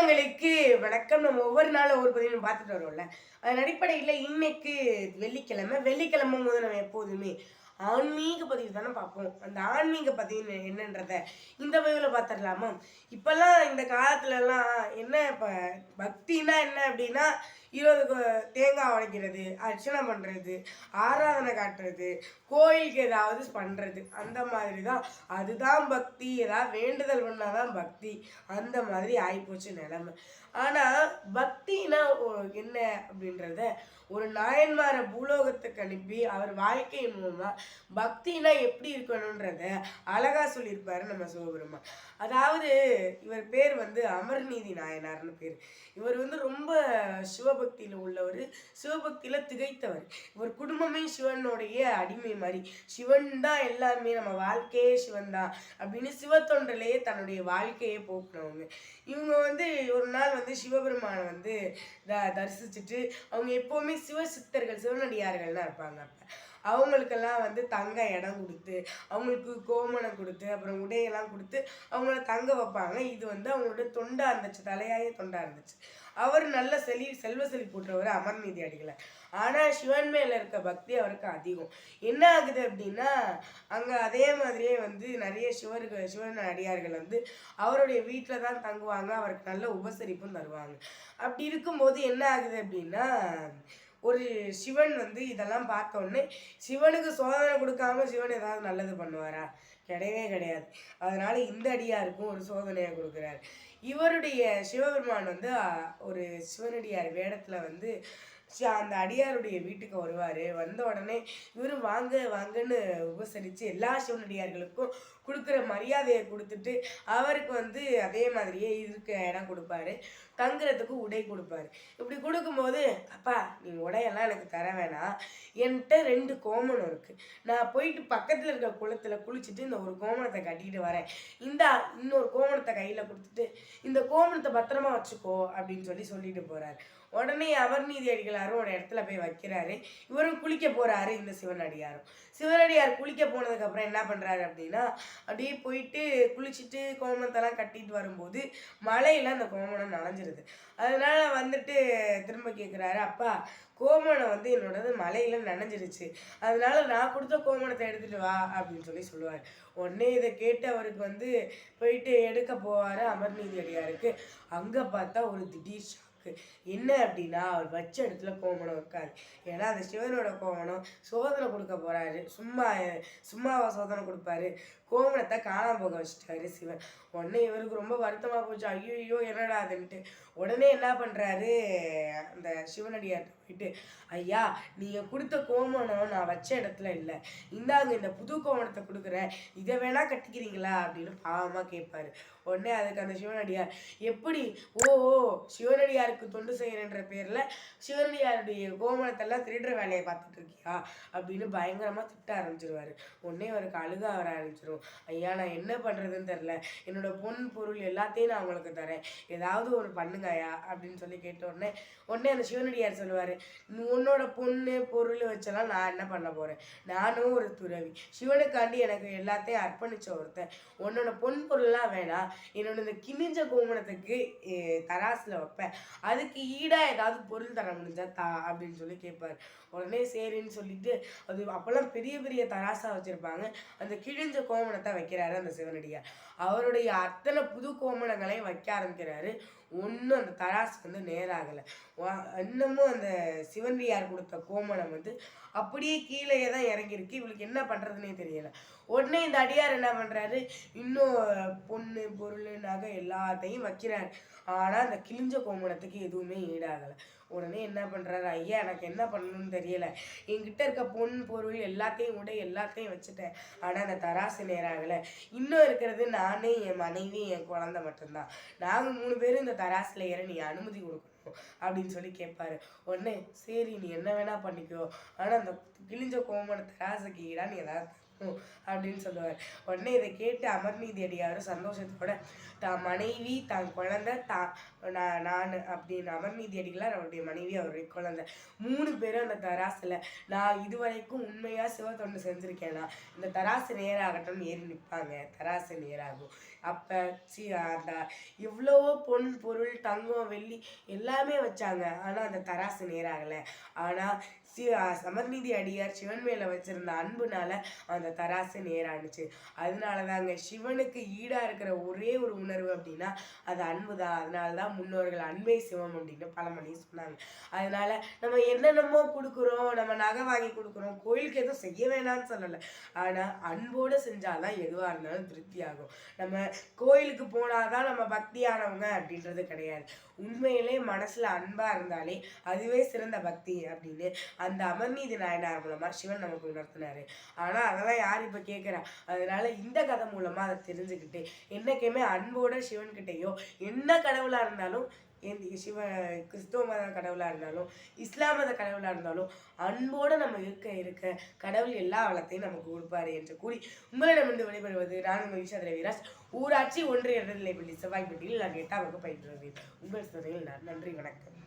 சொந்தங்களுக்கு வணக்கம். நம்ம ஒவ்வொரு நாளும் ஒவ்வொரு பதிவு பார்த்துட்டு வரோம்ல அதன் அடிப்படையில் இன்னைக்கு வெள்ளிக்கிழமை. வெள்ளிக்கிழமை போது நம்ம எப்போதுமே ஆன்மீக பதிவு தானே பார்ப்போம். அந்த ஆன்மீக பதிவு என்னன்றத இந்த பதிவில் பார்த்துடலாமா? இப்போல்லாம் இந்த காலத்துலலாம் என்ன இப்போ பக்தினா என்ன அப்படின்னா இருபது கோ- தேங்காய் உடைக்கிறது அர்ச்சனை பண்ணுறது ஆராதனை காட்டுறது கோயிலுக்கு ஏதாவது பண்ணுறது அந்த மாதிரி தான் அதுதான் பக்தி. ஏதாவது வேண்டுதல் பண்ணால் தான் பக்தி. அந்த மாதிரி ஆகிப்போச்சு நிலமை. ஆனால் பக்தினா என்ன அப்படின்றத ஒரு நாயன்மாரை பூலோகத்துக்கு அனுப்பி அவர் வாழ்க்கை மூலமா பக்தினா எப்படி இருக்கணுன்றத அழகா சொல்லியிருப்பாரு நம்ம சிவபெருமான் அதாவது இவர் பேர் வந்து அமர்நீதி நாயனார்னு பேர். இவர் வந்து ரொம்ப சிவபக்தியில் உள்ளவர் சிவபக்தியில் திகைத்தவர். இவர் குடும்பமே சிவனுடைய அடிமை மாதிரி சிவன் தான் எல்லாருமே நம்ம வாழ்க்கையே சிவன் தான் அப்படின்னு சிவத்தொன்றிலேயே தன்னுடைய வாழ்க்கையை போக்குனவங்க. இவங்க வந்து ஒரு நாள் வந்து சிவபெருமானை வந்து த தரிசிச்சுட்டு அவங்க எப்போவுமே சிவ சித்தர்கள் சிவனடியார்கள்லாம் இருப்பாங்க அப்போ. அவங்களுக்கெல்லாம் வந்து தங்க இடம் கொடுத்து அவங்களுக்கு கோமணம் கொடுத்து அப்புறம் உடையெல்லாம் கொடுத்து அவங்கள தங்க வைப்பாங்க. இது வந்து அவங்களோட தொண்டா இருந்துச்சு தலையாய தொண்டா இருந்துச்சு. அவர் நல்ல செலி செல்வ செலி போட்டவர் அமர்நீதி அடிகளை ஆனால் சிவன் மேல இருக்க பக்தி அவருக்கு அதிகம். என்ன ஆகுது அப்படின்னா அங்கே அதே மாதிரியே வந்து நிறைய சிவர்கள் சிவன் அடியார்கள் வந்து அவருடைய வீட்டில் தான் தங்குவாங்க. அவருக்கு நல்ல உபசரிப்பும் தருவாங்க. அப்படி இருக்கும்போது என்ன ஆகுது அப்படின்னா ஒரு சிவன் வந்து இதெல்லாம் பார்த்த உடனே சிவனுக்கு சோதனை கொடுக்காம சிவன் ஏதாவது நல்லது பண்ணுவாரா? கிடையவே கிடையாது. அதனால இந்த அடியாருக்கும் ஒரு சோதனையை கொடுக்குறாரு. இவருடைய சிவபெருமான் வந்து ஒரு சிவனடியார் வேடத்துல வந்து அந்த அடியாருடைய வீட்டுக்கு வருவார். வந்த உடனே இவரும் வாங்க வாங்கன்னு உபசரித்து எல்லா சிவனடியார்களுக்கும் கொடுக்குற மரியாதையை கொடுத்துட்டு அவருக்கு வந்து அதே மாதிரியே இருக்க இடம் கொடுப்பாரு. தங்குறதுக்கு உடை கொடுப்பாரு. இப்படி கொடுக்கும்போது அப்பா நீ உடையெல்லாம் எனக்கு தர வேணாம். என்கிட்ட ரெண்டு கோமணம் இருக்குது நான் போயிட்டு பக்கத்தில் இருக்க குளத்தில் குளிச்சுட்டு இந்த ஒரு கோமணத்தை கட்டிட்டு வரேன். இந்த இன்னொரு கோமணத்தை கையில் கொடுத்துட்டு இந்த கோமணத்தை பத்திரமா வச்சுக்கோ அப்படின்னு சொல்லி சொல்லிட்டு போகிறார் உடனே அவர் அமர்நீதி அடிகளாரும் ஒரு இடத்துல போய் வைக்கிறாரு. இவரும் குளிக்க போகிறாரு இந்த சிவனடியாரும். சிவனடியார் குளிக்க போனதுக்கப்புறம் என்ன பண்ணுறாரு அப்படின்னா அப்படியே போயிட்டு குளிச்சுட்டு கோமணத்தெல்லாம் கட்டிட்டு வரும்போது மழையில் அந்த கோமணம் நனைஞ்சிருது. அதனால் வந்துட்டு திரும்ப கேட்குறாரு அப்பா கோமணம் வந்து என்னோடது மலையில் நனைஞ்சிருச்சு. அதனால நான் கொடுத்த கோமணத்தை எடுத்துட்டு வா அப்படின்னு சொல்லி சொல்லுவார். உடனே இதை கேட்டு அவருக்கு வந்து போயிட்டு எடுக்க போவார் அமர்நீதி அடியாருக்கு. அங்கே பார்த்தா ஒரு திடீர் என்ன அப்படின்னா அவர் வச்ச இடத்துல கோமணம் இருக்காது ஏன்னா அந்த சிவனோட கோமணம் சோதனை கொடுக்க போறாரு. சும்மா சும்மாவா சோதனை கொடுப்பாரு. கோமணத்தை காணாம போக வச்சுட்டாரு சிவன். உடனே இவருக்கு ரொம்ப வருத்தமா போச்சு. ஐயோ ஐயோ என்னடா அதுன்ட்டு உடனே என்ன பண்றாரு? அந்த சிவனடியார்ட்ட போயிட்டு ஐயா நீங்க கொடுத்த கோமணம் நான் வச்ச இடத்துல இல்லை. இந்தாங்க இந்த புது கோமணத்தை கொடுக்குறேன் இதை வேணா கட்டிக்கிறீங்களா? அப்படின்னு பாவமா கேட்பாரு. உடனே அதுக்கு அந்த சிவனடியார் எப்படி? ஓ ஓ சிவனடியாருக்கு தொண்டு செய்யறன்ற பேர்ல சிவனடியாருடைய கோமணத்தெல்லாம் திருடுற வேலையை பார்த்துட்டு இருக்கியா? அப்படின்னு பயங்கரமா திட்ட ஆரம்பிச்சிருவாரு. உடனே அவருக்கு அழுக வர ஆரம்பிச்சிரும் ஐயா நான் என்ன பண்ணுறதுன்னு தெரில என்னோட பொன் பொருள் எல்லாத்தையும் நான் உங்களுக்கு தரேன். ஏதாவது ஒரு பண்ணுங்க ஐயா அப்படின்னு சொல்லி கேட்ட உடனே உடனே அந்த சிவனடியார் சொல்லுவார் உன்னோட பொண்ணு பொருள் வச்செல்லாம் நான் என்ன பண்ண போகிறேன் நானும் ஒரு துறவி. சிவனுக்காண்டி எனக்கு எல்லாத்தையும் அர்ப்பணிச்ச ஒருத்தன். உன்னோட பொன் பொருள்லாம் வேணாம் என்னோட இந்த கிமிஞ்ச கோமணத்துக்கு தராசில் வைப்பேன். அதுக்கு ஈடா ஏதாவது பொருள் தர முடிஞ்சா தா அப்படின்னு சொல்லி கேட்பார் உடனே சரின்னு சொல்லிட்டு அது அப்போல்லாம் பெரிய பெரிய தராசாக வச்சுருப்பாங்க. அந்த கிழிஞ்ச கோமணத்தை வைக்கிறாரு அந்த சிவனடியார். அவருடைய அத்தனை புது கோமணங்களையும் வைக்க ஆரம்பிக்கிறாரு. ஒன்றும் அந்த தராசு வந்து நேராகலை. இன்னமும் அந்த சிவனடியார் கொடுத்த கோமணம் வந்து அப்படியே கீழேயே தான் இறங்கியிருக்கு. இவளுக்கு என்ன பண்ணுறதுனே தெரியல. உடனே இந்த அடியார் என்ன பண்ணுறாரு இன்னும் பொண்ணு பொருள் நகை எல்லாத்தையும் வைக்கிறாரு. ஆனால் அந்த கிழிஞ்ச கோமணத்துக்கு எதுவுமே ஈடாகலை. உடனே என்ன பண்ணுறாரு ஐயா எனக்கு என்ன பண்ணணும்னு தெரியல. என்கிட்ட இருக்க பொன் பொருள் எல்லாத்தையும் உடை எல்லாத்தையும் வச்சுட்டேன். ஆனால் அந்த தராசு நேராகலை இன்னும் இருக்கிறது நானே என் மனைவி என் குழந்தை மட்டும்தான். நாங்கள் மூணு பேரும் இந்த தராசில் ஏற நீ அனுமதி கொடுக்கணும் அப்படின்னு சொல்லி கேட்பாரு உடனே சரி நீ என்ன வேணா பண்ணிக்கோ. ஆனா அந்த கிழிஞ்ச கோமண தராசுக்கு ஈடா நீ ஏதாவது இருக்கும் அப்படின்னு சொல்லுவார். உடனே இதை கேட்டு அமர்நீதி அடியாரும் சந்தோஷத்தோட தான் மனைவி தான் குழந்தை தான் நான் நான் அப்படின்னு அமர்நீதி அடிகளார் அவருடைய மனைவி அவருடைய குழந்தை. மூணு பேரும் அந்த தராசில் நான் இதுவரைக்கும் உண்மையாக சிவத்தொண்டு செஞ்சுருக்கேனா? இந்த தராசு நேராகட்டும் ஏறி நிற்பாங்க தராசு நேராகும். அப்போ சி அந்த இவ்வளவோ பொன் பொருள் தங்கம் வெள்ளி எல்லாமே வச்சாங்க. ஆனால் அந்த தராசு நேராகலை. ஆனால் சி சமர்நீதி அடியார் சிவன் மேலே வச்சிருந்த அன்புனால அந்த தராசு நேரானுச்சு. அதனால தாங்க சிவனுக்கு ஈடாக இருக்கிற ஒரே ஒரு உணர்வு அப்படின்னா அது அன்பு தான் அதனால தான் முன்னோர்கள் அன்பே சிவம் அப்படின்னு பழமொழி சொன்னாங்க. அதனால நம்ம என்னென்னமோ கொடுக்குறோம் நம்ம நகை வாங்கி கொடுக்குறோம் கோயிலுக்கு எதுவும் செய்ய வேணாம்னு சொல்லலை. ஆனால் அன்போடு செஞ்சாதான் எதுவாக இருந்தாலும் திருப்தி ஆகும் நம்ம கோயிலுக்கு போனாதான் நம்ம பக்தியானவங்க அப்படின்றது கிடையாது. உண்மையிலே மனசுல அன்பாக இருந்தாலே அதுவே சிறந்த பக்தி அப்படின்னு அந்த அமர்நீதி நாயனார் மூலமா சிவன் நமக்கு உணர்த்தினாரு. ஆனா அதெல்லாம் யார் இப்ப கேட்குறா அதனால இந்த கதை மூலமா அதை தெரிஞ்சுக்கிட்டு என்னைக்குமே அன்போட சிவன்கிட்டயோ என்ன கடவுளா இருந்தாலும் எந்த சிவ கிறிஸ்துவ மத கடவுளாக இருந்தாலும் இஸ்லாம் மத கடவுளாக இருந்தாலும் அன்போடு நம்ம இருக்க இருக்க கடவுள் எல்லா வளத்தையும் நமக்கு கொடுப்பாரு என்று கூறி உங்களிடமிருந்து விடைபெறுவது நான் உங்கள் ஈஷா ரவிராஜ் ஊராட்சி ஒன்றிய நிலைப்பள்ளி செவ்வாய்ப்பட்டியில் நான் எட்டாம் வகுப்பு பயின்று வருவேன் உங்கள் சிறையில் நான் நன்றி வணக்கம்.